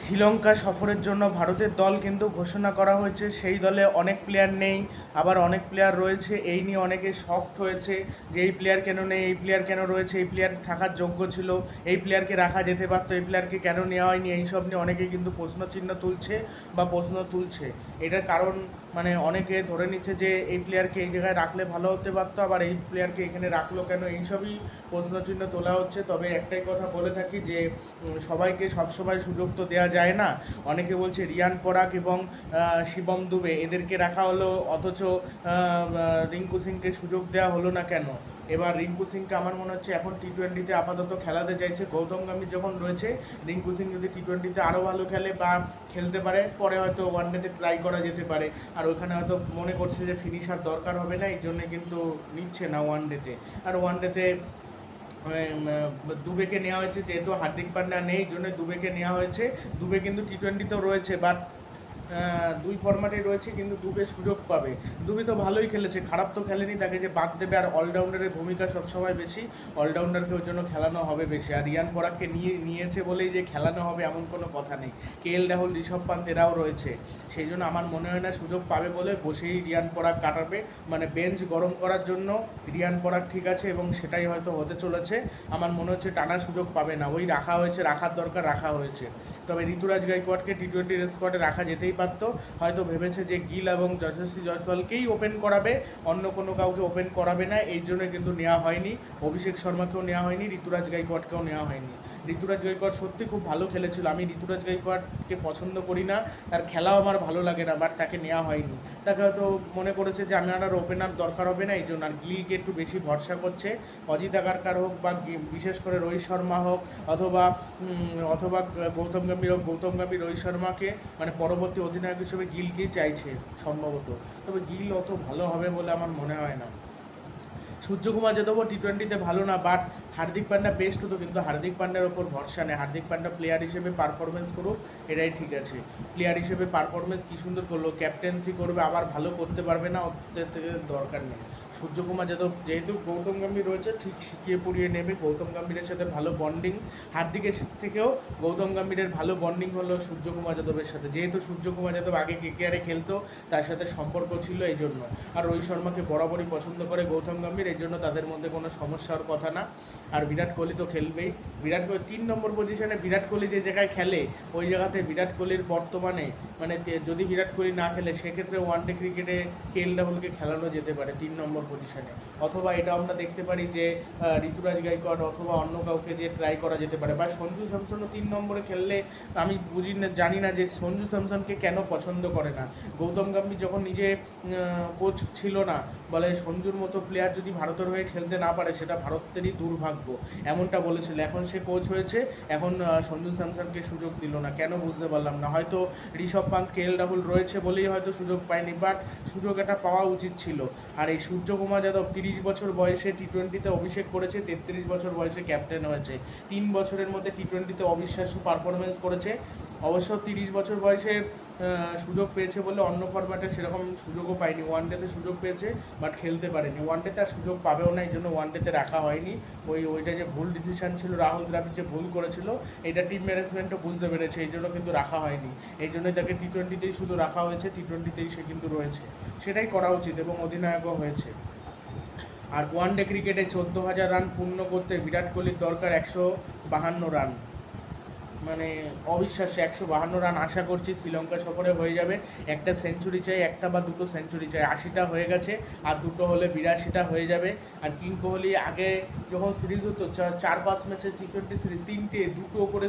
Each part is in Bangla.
শ্রীলঙ্কা সফরের জন্য ভারতের দল কিন্তু ঘোষণা করা হয়েছে, সেই দলে অনেক প্লেয়ার নেই, আবার অনেক প্লেয়ার রয়েছে। এই নিয়ে অনেকে শক্ট হয়েছে যে এই প্লেয়ার কেন নেই, এই প্লেয়ার কেন রয়েছে, এই প্লেয়ার থাকার যোগ্য ছিল, এই প্লেয়ারকে রাখা যেতে পারতো, এই প্লেয়ারকে কেন নেওয়া হয়নি, এইসব নিয়ে অনেকেই কিন্তু প্রশ্নচিহ্ন তুলছে বা প্রশ্ন তুলছে। এটার কারণ মানে অনেকে ধরে নিচ্ছে যে এই প্লেয়ারকে এই জায়গায় রাখলে ভালো হতে পারতো, আবার এই প্লেয়ারকে এখানে রাখল কেন? এইসবই প্রশ্নচিহ্ন তোলা হচ্ছে। তবে একটাই কথা বলে থাকি যে সবাইকে সবসময় সুযোগ তো দেওয়া যায় না। অনেকে বলছে রিয়ান পরাগ এবং শিবম দুবে, এদেরকে রাখা হলো, অথচ রিঙ্কু সিংকে সুযোগ দেওয়া হলো না কেন? এবার রিঙ্কু সিংকে আমার মনে হচ্ছে এখন টি টোয়েন্টিতে আপাতত খেলাতে চাইছে। গৌতম গাম্ভীর যখন রয়েছে, রিঙ্কু সিং যদি টি টোয়েন্টিতে আরও ভালো খেলে বা খেলতে পারে, পরে হয়তো ওয়ান ডেতে ট্রাই করা যেতে পারে। আর ওখানে হয়তো মনে করছে যে ফিনিশার দরকার হবে না, এই জন্যে কিন্তু নিচ্ছে না ওয়ান ডেতে আর ওয়ান ডেতে দুবেকে নেওয়া হয়েছে, যেহেতু হার্দিক পান্ডা নেই জন্য দুবেকে নেওয়া হয়েছে। দুবে কিন্তু টি টোয়েন্টিতেও রয়েছে বাট দুই ফরম্যাটে রয়েছে, কিন্তু দুবে সুযোগ পাবে। দুবে তো ভালোই খেলেছে, খারাপ তো খেলেনি, তাকে যে বাদ দেবে আর অলরাউন্ডারের ভূমিকা সবসময় বেশি। অলরাউন্ডারকে ওই জন্য খেলানো হবে বেশি। আর রিয়ান পরাগকে নিয়ে, নিয়েছে বলেই যে খেলানো হবে এমন কোনো কথা নেই। কে এল রাহুল, ঋষভ পান্ত এরাও রয়েছে। সেই জন্য আমার মনে হয় না সুযোগ পাবে বলে বসেই রিয়ান পরাগ কাটাবে। মানে বেঞ্চ গরম করার জন্য রিয়ান পরাগ ঠিক আছে এবং সেটাই হয়তো হতে চলেছে। আমার মনে হচ্ছে টানার সুযোগ পাবে না। ওই রাখা হয়েছে, রাখার দরকার রাখা হয়েছে। তবে ঋতুরাজ গাইকোয়াডকে টি টোয়েন্টি স্কোয়াডে রাখা যেতেই পারতো হয়তো ভেবেছে যে গিল এবং যশস্বী জয়সওয়ালকেই ওপেন করাবে, অন্য কোনো কাউকে ওপেন করাবে না, এই জন্য কিন্তু নেওয়া হয়নি। অভিষেক শর্মাকেও নেওয়া হয়নি, ঋতুরাজ গাইকোয়াডকেও নেওয়া হয়নি। ঋতুরাজ গাইকোয়াড সত্যি খুব ভালো খেলেছিল। আমি ঋতুরাজ গাইকোয়াডকে পছন্দ করি না। তার খেলাও আমার ভালো লাগে না, বাট তাকে নেওয়া হয়নি। তাকে হয়তো মনে করেছে যে আমার আর ওপেনার দরকার হবে না, এই জন্য। আর গিলকে একটু বেশি ভরসা করছে। অজিত আগারকার হোক বা বিশেষ করে রোহিত শর্মা হোক, অথবা অথবা গৌতম গম্ভীর হোক, গৌতম গম্ভীর রোহিত শর্মাকে মানে পরবর্তী অধিনায়ক হিসেবে গিলকেই চাইছে সম্ভবত। তবে গিল অত ভালো হবে বলে আমার মনে হয় না। সূর্যকুমার যাদবও টি টোয়েন্টিতে ভালো না বাট হার্দিক পান্ডা বেস্ট হতো, কিন্তু হার্দিক পান্ডার ওপর ভরসা নেই। হার্দিক পান্ডা প্লেয়ার হিসেবে পারফরমেন্স করুক, এটাই ঠিক আছে। প্লেয়ার হিসেবে পারফরমেন্স কী সুন্দর করল ক্যাপ্টেন্সি করবে, আবার ভালো করতে পারবে না, ওদের থেকে দরকার নেই। সূর্যকুমার যাদব যেহেতু গৌতম গম্ভীর রয়েছে, ঠিক শিখিয়ে পড়িয়ে নেবে। গৌতম গম্ভীরের সাথে ভালো বন্ডিং হার্দিকের থেকেও গৌতম গম্ভীরের ভালো বন্ডিং হলো সূর্যকুমার যাদবের সাথে। যেহেতু সূর্যকুমার যাদব আগে কেকেআরে খেলতো, তার সাথে সম্পর্ক ছিল এই জন্য। আর রোহিত শর্মাকে বরাবরই পছন্দ করে গৌতম গম্ভীর, এই জন্য তাদের মধ্যে কোনো সমস্যার কথা না। আর বিরাট কোহলি তো খেলবেই। বিরাট কোহলি তিন নম্বর পজিশনে বিরাট কোহলি যে জায়গায় খেলে, ওই জায়গাতে বিরাট কোহলির বর্তমানে মানে যদি বিরাট কোহলি না খেলে, সেক্ষেত্রে ওয়ানডে ক্রিকেটে কে এল রাহুলকে খেলানো যেতে পারে তিন নম্বর পজিশনে অথবা এটা আমরা দেখতে পারি যে ঋতুরাজ গাইকোয়াড অথবা অন্য কাউকে যে ট্রাই করা যেতে পারে। বা সঞ্জু স্যামসনও তিন নম্বরে খেললে আমি বুঝি না জানি না যে সঞ্জু স্যামসনকে কেন পছন্দ করে না। গৌতম গম্ভীর যখন নিজে কোচ ছিল না, বলে সঞ্জুর মতো প্লেয়ার যদি ভারতের হয়ে খেলতে না পারে, সেটা ভারতেরই দুর্ভাগ্য। এমনটা বলেছিল। এখন সে কোচ হয়েছে, এখন সঞ্জু স্যামসনকে সুযোগ দিল না। কেন বুঝতে পারলাম না। হয়তো ঋষভ পান্ত কে এল রাহুল রয়েছে বলেই হয়তো সুযোগ পায়নি বাট সুযোগ এটা পাওয়া উচিত ছিল। আর এই সূর্যকুমার যাদব তিরিশ বছর বয়সে টি টোয়েন্টিতে অভিষেক করেছে, তেত্রিশ বছর বয়সে ক্যাপ্টেন হয়েছে। তিন বছরের মধ্যে টি টোয়েন্টিতে অবিশ্বাস্য পারফরমেন্স করেছে। অবশ্য তিরিশ বছর বয়সে সুযোগ পেয়েছে বলে অন্য ফরম্যাটে সেরকম সুযোগও পায়নি। ওয়ান ডেতে সুযোগ পেয়েছে বাট খেলতে পারেনি। ওয়ান ডেতে আর সুযোগ পাবেও না এই জন্য ওয়ান ডেতে রাখা হয়নি। ওই, ওইটা যে ভুল ডিসিশন ছিল, রাহুল দ্রাবিড় যে ভুল করেছিল, এটা টিম ম্যানেজমেন্টও বুঝতে পেরেছে এই জন্য কিন্তু রাখা হয়নি। এই জন্যই তাকে টি টোয়েন্টিতেই শুধু রাখা হয়েছে টি টোয়েন্টিতেই সে কিন্তু রয়েছে। সেটাই করা উচিত এবং অধিনায়কও হয়েছে। আর ওয়ান ডে ক্রিকেটে চোদ্দ হাজার রান পূর্ণ করতে বিরাট কোহলির দরকার একশো বাহান্ন রান। মানে অবিশ্বাস্য, একশো বাহান্ন রান আশা করছি শ্রীলঙ্কা সফরে হয়ে যাবে। একটা সেঞ্চুরি চাই, একটা বা দুটো সেঞ্চুরি চাই। আশিটা হয়ে গেছে, আর দুটো হলে বিরাশিটা হয়ে যাবে। আর কিং কোহলি আগে যখন সিরিজ হতো চার, পাঁচ ম্যাচের টি টোয়েন্টি সিরিজ তিনটে, দুটো করে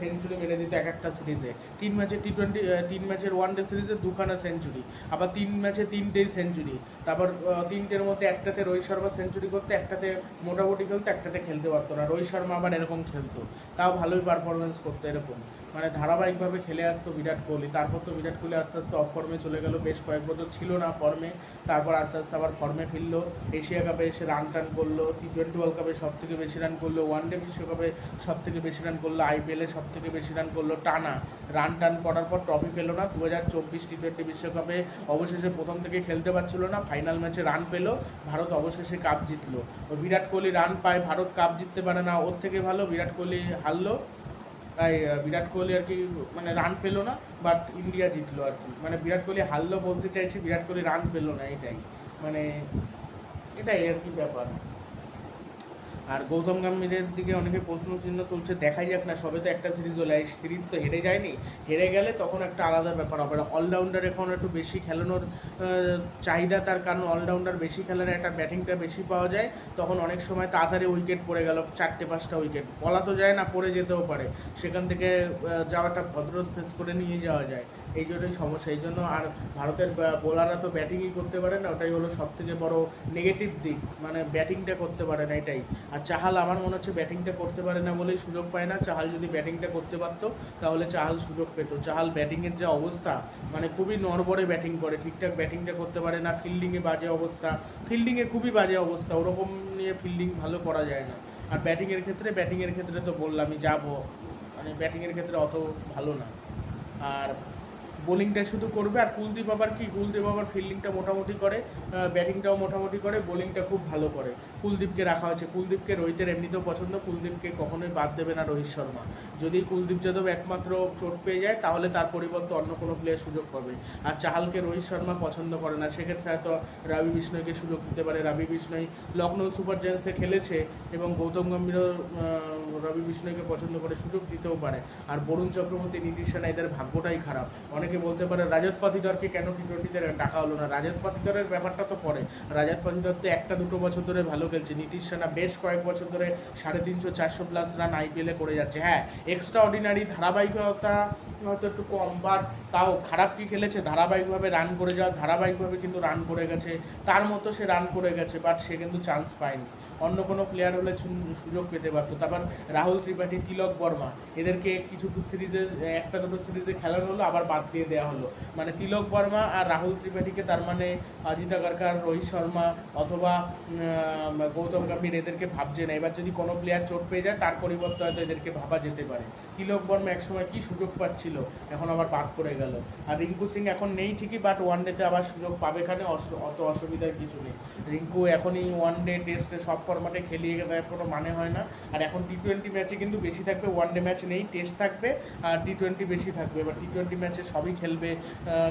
সেঞ্চুরি মেরে দিত এক একটা সিরিজে তিন ম্যাচের টি টোয়েন্টি তিন ম্যাচের ওয়ান ডে সিরিজে দুখানা সেঞ্চুরি আবার তিন ম্যাচে তিনটেই সেঞ্চুরি তারপর তিনটের মধ্যে একটাতে রোহিত শর্মা সেঞ্চুরি করতে, একটাতে মোটামুটি খেলতো, একটাতে খেলতে পারতো না। রোহিত শর্মা আবার এরকম খেলতো। তাও ভালোই পারফরমেন্স করতো এরকম। মানে ধারাবাহিকভাবে খেলে আসতো বিরাট কোহলি। তারপর তো বিরাট কোহলি আস্তে আস্তে অফ ফর্মে চলে গেল। বেশ কয়েক বছর ছিল না ফর্মে তারপর আস্তে আস্তে আবার ফর্মে ফিরলো। এশিয়া কাপে এসে রান টান করল। টি টোয়েন্টি ওয়ার্ল্ড কাপে সব থেকে বেশি রান করল। ওয়ান ডে বিশ্বকাপে সব থেকে বেশি রান করল। আইপিএলে সব থেকে বেশি রান করল টানা। রান টান করার পর ট্রফি পেল না। দু হাজার চব্বিশ টি টোয়েন্টি বিশ্বকাপে অবশেষে প্রথম থেকে খেলতে পারছিল না। ফাইনাল ম্যাচে রান পেল। ভারত অবশেষে কাপ জিতলো। বিরাট কোহলি রান পায়। ভারত কাপ জিততে পারে না। ওর থেকে ভালো বিরাট কোহলি হারলো। আহ, বিরাট কোহলি আর কি মানে রান পেল না বাট ইন্ডিয়া জিতলো আর কি। মানে বিরাট কোহলি হারলো বলতে চাইছি বিরাট কোহলি রান পেল না এটাই। মানে এটাই আর কি ব্যাপার। আর গৌতম গম্ভীরের দিকে অনেকে প্রশ্ন চিহ্ন তুলছে, দেখাই যাক না, সবে তো একটা সিরিজ হলো সিরিজ তো হেরে যায়নি। হেরে গেলে তখন একটা আলাদা ব্যাপার হবে। অলরাউন্ডার এখন একটু বেশি খেলানোর চাহিদা, তার কারণ অলরাউন্ডার বেশি খেলার একটা ব্যাটিংটা বেশি পাওয়া যায়। তখন অনেক সময় তাড়াতাড়ি উইকেট পড়ে গেল, চারটে, পাঁচটা উইকেট বলা তো যায় না, পড়ে যেতেও পারে। সেখান থেকে যাওয়াটা ভদ্র ফেস করে নিয়ে যাওয়া যায়। এই জন্যই সমস্যা, এই জন্য আর ভারতের বোলাররা তো ব্যাটিংই করতে পারে না, ওটাই হলো সব থেকে বড় নেগেটিভ দিক মানে ব্যাটিংটা করতে পারে না এটাই। আর চাহাল আমার মনে হচ্ছে ব্যাটিংটা করতে পারে না বলেই সুযোগ পায় না, চাহাল যদি ব্যাটিংটা করতে পারতো, তাহলে চাহাল সুযোগ পেতো। চাহাল ব্যাটিংয়ের যা অবস্থা মানে খুবই নড়বড়ে ব্যাটিং করে, ঠিকঠাক ব্যাটিংটা করতে পারে না ফিল্ডিংয়ে বাজে অবস্থা ফিল্ডিংয়ে খুবই বাজে অবস্থা, ওরকম নিয়ে ফিল্ডিং ভালো করা যায় না। আর ব্যাটিংয়ের ক্ষেত্রে ব্যাটিংয়ের ক্ষেত্রে তো বললামই, যাব মানে ব্যাটিংয়ের ক্ষেত্রে অত ভালো না। আর বোলিংটা শুধু করবে, আর কুলদীপ আবার কি, কুলদীপ আবার ফিল্ডিংটা মোটামুটি করে ব্যাটিংটাও মোটামুটি করে, বোলিংটা খুব ভালো করে। কুলদীপকে রাখা হয়েছে। কুলদীপকে রোহিতের এমনিতেও পছন্দ, কুলদীপকে কখনোই বাদ দেবে না রোহিত শর্মা। যদি কুলদীপ যাদব একমাত্র চোট পেয়ে যায়, তাহলে তার পরিবর্তে অন্য কোনো প্লেয়ার সুযোগ পাবে। আর চাহালকে রোহিত শর্মা পছন্দ করে না, সেক্ষেত্রে হয়তো রবি বিষ্ণয়কে সুযোগ দিতে পারে। রবি বিষ্ণয় লখনৌ সুপার জায়ান্টসে খেলেছে এবং গৌতম গম্ভীরও রবি বিষ্ণুকে পছন্দ করে সুযোগ দিতেও পারে। আর বরুণ চক্রবর্তী, নীতিশ সেনা এদের ভাগ্যটাই খারাপ। অনেকে বলতে পারে রাজত পাতিদরকে কেন টি টোয়েন্টিতে ডাকা হলো না? রাজত পাতিদরের ব্যাপারটা তো পরে। রাজত পাতিদর তো একটা দুটো বছর ধরে ভালো খেলছে। নীতিশ সেনা বেশ কয়েক বছর ধরে সাড়ে তিনশো চারশো প্লাস রান আইপিএলে করে যাচ্ছে। হ্যাঁ এক্সট্রা অর্ডিনারি ধারাবাহিকতা হয়তো একটু কম বাট তাও খারাপ কি খেলেছে? ধারাবাহিকভাবে রান করে যাওয়া, ধারাবাহিকভাবে কিন্তু রান করে গেছে। তার মতো সে রান করে গেছে বাট সে কিন্তু চান্স পায়নি। অন্য কোনো প্লেয়ার হলে সুযোগ পেতে পারতো। তারপর রাহুল ত্রিপাঠী, তিলক বর্মা। এদেরকে কিছু সিরিজে একটা দুটো সিরিজে খেলানো হলো, আবার বাদ দিয়ে দেওয়া হলো। মানে তিলক বর্মা আর রাহুল ত্রিপাঠীকে তার মানে অজিত আগারকার, রোহিত শর্মা অথবা গৌতম গম্ভীর এদেরকে ভাবছে না। এবার যদি কোনো প্লেয়ার চোট পেয়ে যায়, তার পরিবর্তে হয়তো এদেরকে ভাবা যেতে পারে। তিলক বর্মা একসময় কি সুযোগ পাচ্ছিল? এখন আবার বাদ পড়ে গেল। আর রিঙ্কু সিং এখন নেই ঠিকই বাট ওয়ান ডেতে আবার সুযোগ পাবে এখানে অত অসুবিধার কিছু নেই। রিঙ্কু এখনই ওয়ান ডে টেস্টে সব ফরম্যাটে খেলিয়ে দেওয়ার কোনো মানে হয় না। আর এখন টি টোয়েন্টি ম্যাচে কিন্তু বেশি থাকবে ওয়ান ডে ম্যাচ নেই টেস্ট থাকবে, আর টি টোয়েন্টি বেশি থাকবে। এবার টি টোয়েন্টি ম্যাচে সবই খেলবে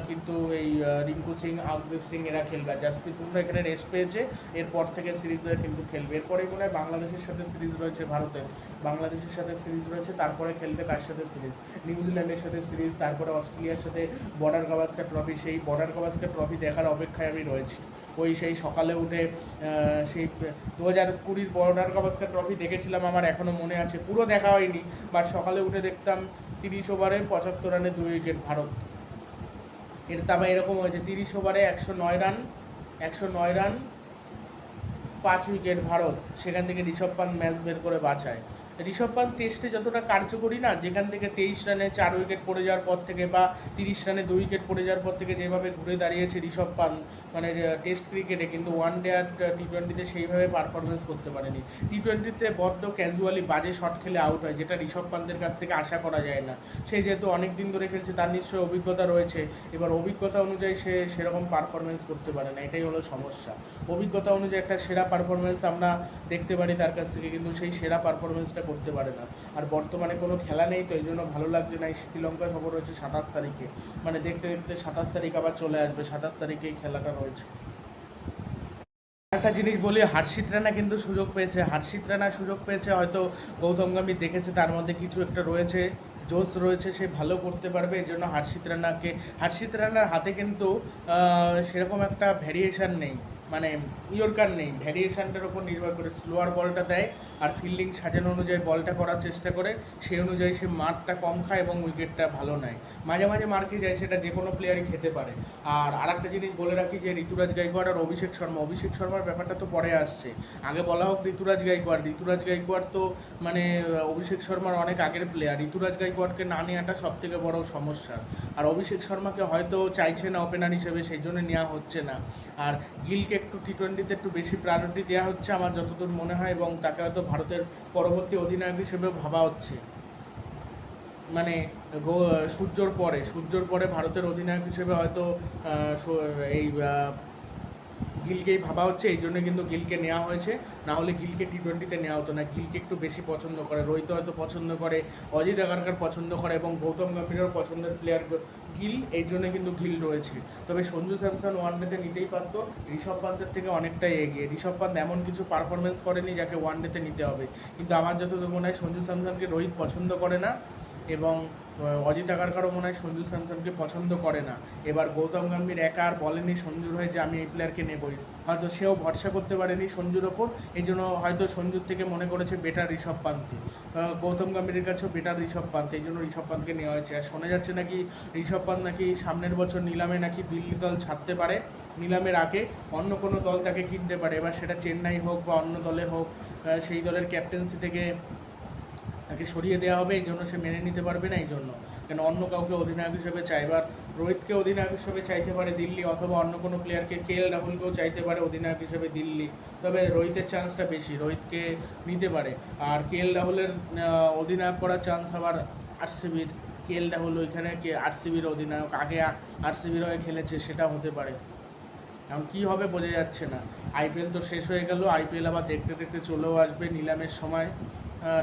কিন্তু এই রিঙ্কু সিং আউটদীপ সিং এরা খেলবে। আর জাসপ্রীত বুমরা এখানে রেস্ট পেয়েছে, এরপর থেকে সিরিজে কিন্তু খেলবে। এরপরে মনে হয় বাংলাদেশের সাথে সিরিজ রয়েছে ভারতের। বাংলাদেশের সাথে সিরিজ রয়েছে, তারপরে খেলবে কার সাথে সিরিজ? নিউজিল্যান্ডের সাথে সিরিজ, তারপরে অস্ট্রেলিয়ার সাথে বর্ডার গাভাস্কার ট্রফি সেই বর্ডার গাভাস্কার ট্রফি দেখার অপেক্ষায় আমি রয়েছি। ওই সেই সকালে উঠে সেই দু হাজার কুড়ির বর্ডার গাভাস্কার ট্রফি দেখেছিলাম আমার এখনও মনে আছে। পুরো দেখা হয়নি বাট সকালে উঠে দেখতাম তিরিশ ওভারে পঁচাত্তর রানে দুই উইকেট ভারত। এর তারপর এরকম হয়েছে, তিরিশ ওভারে একশো নয় রান, একশো নয় রান, পাঁচ উইকেট ভারত। সেখান থেকে ঋষভ পান্ত ম্যাচ বের করে বাঁচায় ঋষভ পান্ত টেস্টে যতটা কার্যকরী না, যেখান থেকে তেইশ রানে চার উইকেট পড়ে যাওয়ার পর থেকে বা তিরিশ রানে দুই উইকেট পড়ে যাওয়ার পর থেকে যেভাবে ঘুরে দাঁড়িয়েছে ঋষভ পান্ত মানে টেস্ট ক্রিকেটে কিন্তু ওয়ান ডে আর টি টোয়েন্টিতে সেইভাবে পারফরমেন্স করতে পারেনি। টি টোয়েন্টিতে বড্ড ক্যাজুয়ালি বাজে শট খেলে আউট হয়, যেটা ঋষভ পান্তের কাছ থেকে আশা করা যায় না। সে যেহেতু অনেক দিন ধরে খেলছে, তার নিশ্চয়ই অভিজ্ঞতা রয়েছে। এবার অভিজ্ঞতা অনুযায়ী সে সেরকম পারফরমেন্স করতে পারে না, এটাই হলো সমস্যা। অভিজ্ঞতা অনুযায়ী একটা সেরা পারফরমেন্স আমরা দেখতে পারি তার কাছ থেকে, কিন্তু সেই সেরা পারফরমেন্সটা করতে পারে না। আর বর্তমানে কোনো খেলা নেই তো, এই জন্য ভালো লাগছে না। এই শ্রীলঙ্কা খবর রয়েছে সাতাশ তারিখে। মানে দেখতে দেখতে সাতাশ তারিখ আবার চলে আসবে। সাতাশ তারিখে খেলাটা রয়েছে। একটা জিনিস বলি, হার্ষিত রানা কিন্তু সুযোগ পেয়েছে। হার্ষিত রানা সুযোগ পেয়েছে, হয়তো গৌতম গম্ভীর দেখেছে, তার মধ্যে কিছু একটা রয়েছে, জোশ রয়েছে, সে ভালো করতে পারবে। এর জন্য হার্ষিত রানাকে, হার্ষিত রানার হাতে কিন্তু সেরকম একটা ভ্যারিয়েশন নেই। মানে ইয়র্কার নেই। ভ্যারিয়েশানটার ওপর নির্ভর করে স্লোয়ার বলটা দেয় আর ফিল্ডিং সাজানো অনুযায়ী বলটা করার চেষ্টা করে, সেই অনুযায়ী সে মারটা কম খায় এবং উইকেটটা ভালো নেয়। মাঝে মাঝে মার খেয়ে যায় সেটা যে কোনো প্লেয়ারই খেতে পারে। আর আরেকটা জিনিস বলে রাখি যে ঋতুরাজ গাইকোয়াড় আর অভিষেক শর্মা, অভিষেক শর্মার ব্যাপারটা তো পরে আসছে। আগে বলা হোক ঋতুরাজ গাইকোয়াড়। ঋতুরাজ গাইকোয়াড় তো মানে অভিষেক শর্মার অনেক আগের প্লেয়ার ঋতুরাজ গাইকোয়াড়কে না নেওয়াটা সব থেকে বড় সমস্যা। আর অভিষেক শর্মাকে হয়তো চাইছে না ওপেনার হিসেবে, সেই জন্য নেওয়া হচ্ছে না। আর গিলকে একটু টি টোয়েন্টিতে একটু বেশি প্রায়োরিটি দেওয়া হচ্ছে আমার যতদূর মনে হয় এবং তাকে হয়তো ভারতের পরবর্তী অধিনায়ক হিসেবে ভাবা হচ্ছে। মানে সূর্যর পরে সূর্যর পরে ভারতের অধিনায়ক হিসেবে হয়তো এই গিলকেই ভাবা হচ্ছে, এই জন্য কিন্তু গিলকে নেওয়া হয়েছে। না হলে গিলকে টি টোয়েন্টিতে নেওয়া হতো না। গিলকে একটু বেশি পছন্দ করে। রোহিত হয়তো পছন্দ করে, অজিত আগারকার পছন্দ করে এবং গৌতম গম্ভীরের পছন্দের প্লেয়ার গিল, এই জন্য কিন্তু গিল রয়েছে। তবে সঞ্জু স্যামসন ওয়ানডেতে নিতেই পারতো। ঋষভ পান্তের থেকে অনেকটাই এগিয়ে। ঋষভ পান্ত এমন কিছু পারফরমেন্স করেনি যাকে ওয়ানডেতে নিতে হবে। কিন্তু আমার যতদূর মনে হয়, সঞ্জু স্যামসনকে রোহিত পছন্দ করে না। এবং অজিত আগারকারও মনে হয় সঞ্জু স্যামসনকে পছন্দ করে না। এবার গৌতম গম্ভীর একা আর বলেনি সঞ্জুর হয়ে যে আমি এই প্লেয়ারকে নেবই। হয়তো সেও ভরসা করতে পারেনি সঞ্জুর ওপর, এই জন্য হয়তো সঞ্জুর থেকে মনে করেছে বেটার ঋষভ পান্তি। গৌতম গম্ভীরের কাছেও বেটার ঋষভ পান্ত, এই জন্য ঋষভ পান্তকে নেওয়া হয়েছে। আর শোনা যাচ্ছে নাকি ঋষভ পান্ত নাকি সামনের বছর নিলামে নাকি দিল্লি দল ছাড়তে পারে। নিলামের আগে অন্য কোনো দল তাকে কিনতে পারে। এবার সেটা চেন্নাই হোক বা অন্য দলে হোক সেই দলের ক্যাপ্টেন্সি থেকে তাকে সরিয়ে দেওয়া হবে, এই জন্য সে মেনে নিতে পারবে না, এই জন্য। কেন অন্য কাউকে অধিনায়ক হিসেবে চাই এবার রোহিতকে অধিনায়ক হিসেবে চাইতে পারে দিল্লি, অথবা অন্য কোনো প্লেয়ারকে কে এল রাহুলকেও চাইতে পারে অধিনায়ক হিসেবে দিল্লি। তবে রোহিতের চান্সটা বেশি, রোহিতকে নিতে পারে। আর কে এল রাহুলের অধিনায়ক করার চান্স আবার আরসিবির। কে এল রাহুল ওইখানে কে, আরসিবির অধিনায়ক, আগে আরসিবির হয়ে খেলেছে, সেটা হতে পারে। এখন কী হবে বোঝা যাচ্ছে না। আইপিএল তো শেষ হয়ে গেল আইপিএল আবার দেখতে দেখতে চলেও আসবে নিলামের সময়।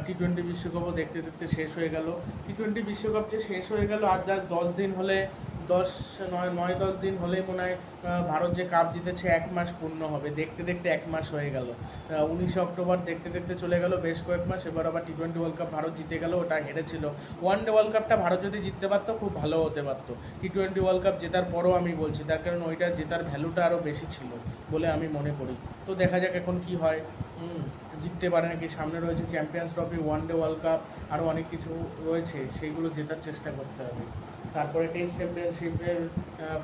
টি টোয়েন্টি বিশ্বকাপও দেখতে দেখতে শেষ হয়ে গেল। টি টোয়েন্টি বিশ্বকাপ যে শেষ হয়ে গেল, আর যা দশ দিন হলে দশ, নয় নয়, দশ দিন হলেই মনে হয় ভারত যে কাপ জিতেছে, এক মাস পূর্ণ হবে। দেখতে দেখতে এক মাস হয়ে গেল। উনিশে অক্টোবর দেখতে দেখতে চলে গেল বেশ কয়েক মাস। এবার আবার T twenty world cup Bharat জিতে গেল, ওটা হেরেছিল। ওয়ান ডে ওয়ার্ল্ড কাপটা ভারত যদি জিততে পারতো, খুব ভালো হতে পারতো। টি টোয়েন্টি ওয়ার্ল্ড কাপ জেতার পরও আমি বলছি, তার কারণ ওইটা জেতার ভ্যালুটা আরও বেশি ছিল বলে আমি মনে করি। তো দেখা যাক এখন কি হয়। জিততে পারে নাকি? সামনে রয়েছে champions trophy one day world cup আরও অনেক কিছু রয়েছে, সেইগুলো জেতার চেষ্টা করতে হবে। তারপরে টেস্ট চ্যাম্পিয়নশিপের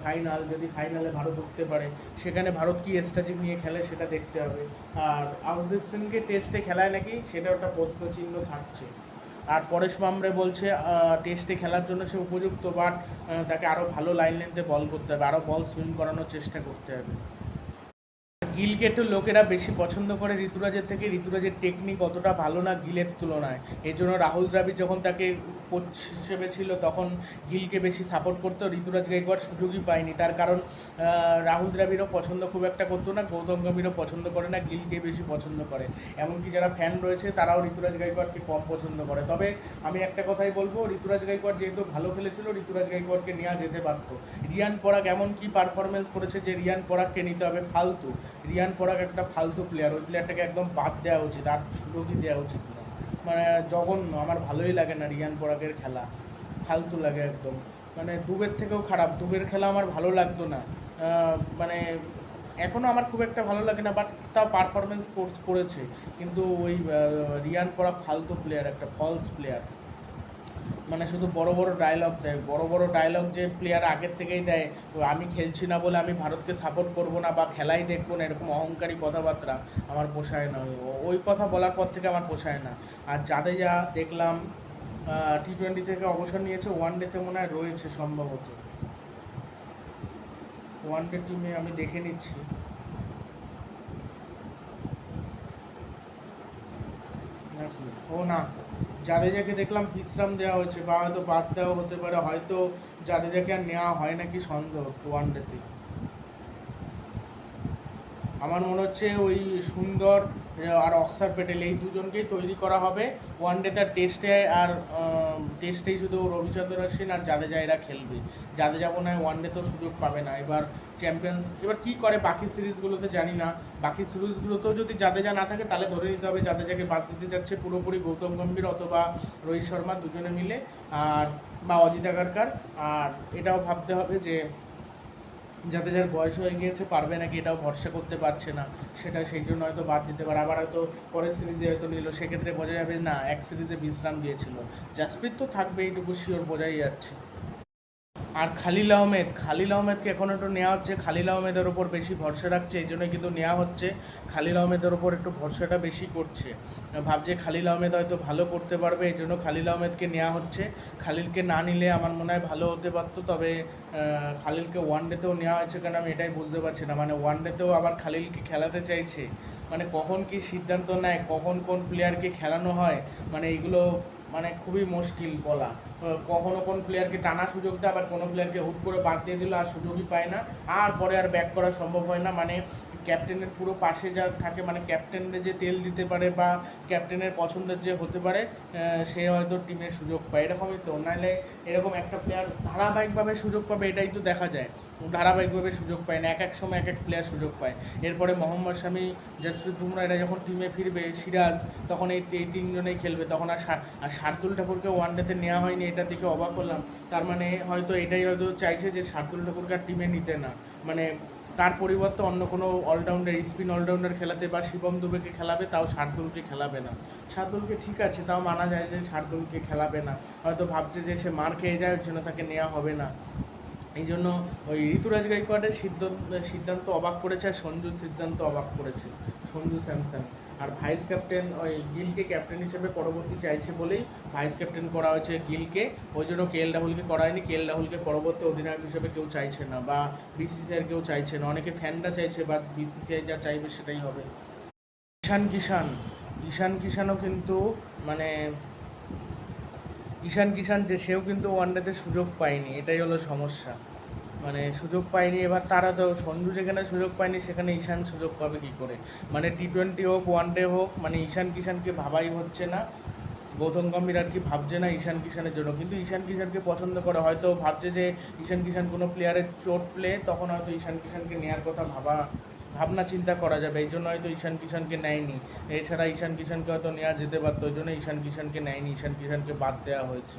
ফাইনাল যদি ফাইনালে ভারত উঠতে পারে, সেখানে ভারত কি স্ট্র্যাটেজি নিয়ে খেলে সেটা দেখতে হবে। আর আউসদীপ সিংকে টেস্টে খেলায় নাকি সেটা একটা প্রশ্নচিহ্ন থাকছে। আর পরেশ মামরে বলছে টেস্টে খেলার জন্য সে উপযুক্ত বাট তাকে আরও ভালো লাইন লেনতে বল করতে হবে আরও বল সুইং করানোর চেষ্টা করতে হবে। একটু লোকেরা বেশি পছন্দ করে ঋতুরাজের থেকে। ঋতুরাজের টেকনিক অতটা ভালো না গিলের তুলনায়। এই জন্য রাহুল দ্রাবিড় যখন তাকে কোচ হিসেবে ছিল, তখন গিলকে বেশি সাপোর্ট করতো। ঋতুরাজ গাইকোয়াড় সুযোগই পায়নি। তার কারণ রাহুল দ্রাবিড়ও পছন্দ খুব একটা করতো না, গৌতম গম্ভীরও পছন্দ করে না, গিলকে বেশি পছন্দ করে। এমনকি যারা ফ্যান রয়েছে, তারাও ঋতুরাজ গাইকোয়াড়কে কম পছন্দ করে। তবে আমি একটা কথাই বলব, ঋতুরাজ গাইকোয়াড় যেহেতু ভালো খেলেছিল, ঋতুরাজ গাইকোয়াড়কে নেওয়া যেতে পারতো। রিয়ান পরাগ এমন কি পারফরমেন্স করেছে যে রিয়ান পরাগকে নিতে হবে ফালতু। রিয়ান পরাগ একটা ফালতু প্লেয়ার ওই প্লেয়ারটাকে একদম বাদ দেওয়া উচিত, আর সুযোগই দেওয়া উচিত না। মানে জঘন্য, আমার ভালোই লাগে না রিয়ান পরাগের খেলা। ফালতু লাগে একদম। মানে দুবের থেকেও খারাপ, দুবের খেলা আমার ভালো লাগতো না। মানে এখনও আমার খুব একটা ভালো লাগে না বাট তা পারফরমেন্স কোর্স করেছে। কিন্তু ওই রিয়ান পরাগ ফালতু প্লেয়ার একটা ফলস প্লেয়ার মানে শুধু বড় বড় ডায়লগ দেয়, বড় বড় ডায়লগ যে প্লেয়ার আগের থেকেই দেয় আমি খেলছি না বলে আমি ভারতকে সাপোর্ট করব না বা খেলাই দেখব না, এরকম অহংকারী কথাবার্তা আমার পোষায় না। ওই কথা বলার পর থেকে আমার পোষায় না। আর যাদের যা দেখলাম টি টোয়েন্টি থেকে অবসর নিয়েছে ওয়ান ডেতে মনে হয় রয়েছে সম্ভবত। ওয়ান ডে টিমে আমি দেখে নিচ্ছি। নাকি ও না, জাদেজাকে দেখলাম বিশ্রাম দেওয়া হয়েছে, বা হয়তো বাদ দেওয়া হতে পারে, হয়তো জাদেজাকে আর নেওয়া হয় নাকি সন্দেহ, ওয়ান ডেতে আমার মনে হচ্ছে ওই সুন্দর, আর অক্সার প্যাটেল এই দুজনকেই তৈরি করা হবে। ওয়ান ডে তার টেস্টে আর টেস্টেই শুধু রবিচন্দ্র অশ্বিন আর জাদেজা এরা খেলবে। জাদেজা মনে হয় ওয়ান ডে তো সুযোগ পাবে না। এবার চ্যাম্পিয়ন্স এবার কী করে বাকি সিরিজগুলোতে জানি না। বাকি সিরিজগুলোতেও যদি জাদেজা না থাকে, তাহলে ধরে নিতে হবে জাদেজাকে বাদ দিতে যাচ্ছে পুরোপুরি গৌতম গম্ভীর অথবা রোহিত শর্মা দুজনে মিলে, আর, বা অজিত আগারকার। আর এটাও ভাবতে হবে যে যাতে যার বয়স হয়ে গিয়েছে পারবে নাকি এটাও ভরসা করতে পারছে না, সেটা সেই জন্য হয়তো বাদ দিতে পারে। আবার হয়তো পরের সিরিজে হয়তো নিল, সেক্ষেত্রে বোঝা যাবে না, এক সিরিজে বিশ্রাম দিয়েছিল। জাসপ্রীত তো থাকবে এইটুকু শিওর বোঝাই যাচ্ছে। আর খালিল আহমেদ, খালিল আহমেদকে এখন একটু নেওয়া হচ্ছে। খালিল আহমেদের ওপর বেশি ভরসা রাখছে, এই জন্য কিন্তু নেওয়া হচ্ছে। খালিল আহমেদের ওপর একটু ভরসাটা বেশি করছে। ভাবছে খালিল আহমেদ হয়তো ভালো করতে পারবে, এই জন্য খালিল আহমেদকে নেওয়া হচ্ছে। খালিলকে না নিলে আমার মনে হয় ভালো হতে পারতো, তবে খালিলকে ওয়ান ডেতেও নেওয়া হয়েছে কেন আমি এটাই বুঝতে পারছি না। মানে ওয়ান ডেতেও আবার খালিলকে খেলাতে চাইছে। মানে কখন কি সিদ্ধান্ত নেয়, কখন কোন প্লেয়ারকে খেলানো হয় মানে এইগুলো মানে খুবই মুশকিল বলা। কখনো কোন প্লেয়ারকে টানা সুযোগ দেয়, আবার কোনো প্লেয়ারকে হুট করে বাদ দিয়ে দিল আর সুযোগই পায় না। আর পরে আর ব্যাক করা সম্ভব হয় না। মানে ক্যাপ্টেনের পুরো পাশে যা থাকে মানে ক্যাপ্টেনের যে তেল দিতে পারে বা ক্যাপ্টেনের পছন্দের যে হতে পারে সে হয়তো টিমের সুযোগ পায়। এরকমই তো। নাহলে এরকম একটা প্লেয়ার ধারাবাহিকভাবে সুযোগ পাবে, এটাই তো দেখা যায়। ধারাবাহিকভাবে সুযোগ পায় না, এক এক সময় এক এক প্লেয়ার সুযোগ পায়। এরপরে মোহাম্মদ শামি, জসপ্রীত বুমরা, এরা যখন টিমে ফিরবে, সিরাজ, তখন এই এই তিনজনেই খেলবে। তখন আর আর শার্দুল ঠাকুরকে ওয়ানডেতে নেওয়া হয়নি এটা দেখে অবাক হলাম। তার মানে হয়তো এটাই হয়তো চাইছে যে শার্দুল ঠাকুরকে আর টিমে নিতে না। মানে তার পরিবর্তে অন্য কোনো অলরাউন্ডার স্পিন অলরাউন্ডার খেলাতে বা শিবম দুবেকে খেলাবে, তাও শার্দুলকে খেলাবে না। শার্দুলকে ঠিক আছে, তাও মানা যায় যে শার্দুলকে খেলাবে না। হয়তো ভাবছে যে সে মার খেয়ে যায়, ওর জন্য তাকে নেওয়া হবে না। এই জন্য ওই ঋতুরাজ গাইকোয়াডের সিদ্ধান্ত অবাক করেছে আর সঞ্জুর সিদ্ধান্ত অবাক করেছে। সঞ্জু স্যামসন আর ভাইস ক্যাপ্টেন ওই গিলকে ক্যাপ্টেন হিসেবে পরবর্তী চাইছে বলেই ভাইস ক্যাপ্টেন করা হয়েছে গিলকে। ওই জন্য কে এল রাহুলকে করা হয়নি। কে এল রাহুলকে পরবর্তী অধিনায়ক হিসেবে কেউ চাইছে না বা বিসিসিআই কেউ চাইছে না। অনেকে ফ্যানরা চাইছে বা বিসিসিআই যা চাইবে সেটাই হবে। ঈশান কিষান ঈশান কিষানও কিন্তু মানে ঈশান কিষান যে, সেও কিন্তু ওয়ানডেতে সুযোগ পায়নি, এটাই হলো সমস্যা। মানে সুযোগ পায়নি, এবার তারা তো সঞ্জু যেখানে সুযোগ পায়নি, সেখানে ঈশান সুযোগ পাবে কি করে? মানে টি টোয়েন্টি হোক ওয়ান ডে হোক মানে ঈশান কিষানকে ভাবাই হচ্ছে না। গৌতম গম্ভীর আর কি ভাবছে না ঈশান কিষানের জন্য। কিন্তু ঈশান কিষানকে পছন্দ করে, হয়তো ভাবছে যে ঈশান কিষান কোনো প্লেয়ারের চোট প্লে তখন হয়তো ঈশান কিষানকে নেওয়ার কথা ভাবা ভাবনা চিন্তা করা যাবে, এই জন্য হয়তো ঈশান কিষানকে নেয়নি। এছাড়া ঈশান কিষানকে হয়তো নেওয়া যেতে পারতো ওই জন্য ঈশান কিষানকে নেয়নি, ঈশান কিষানকে বাদ দেওয়া হয়েছে।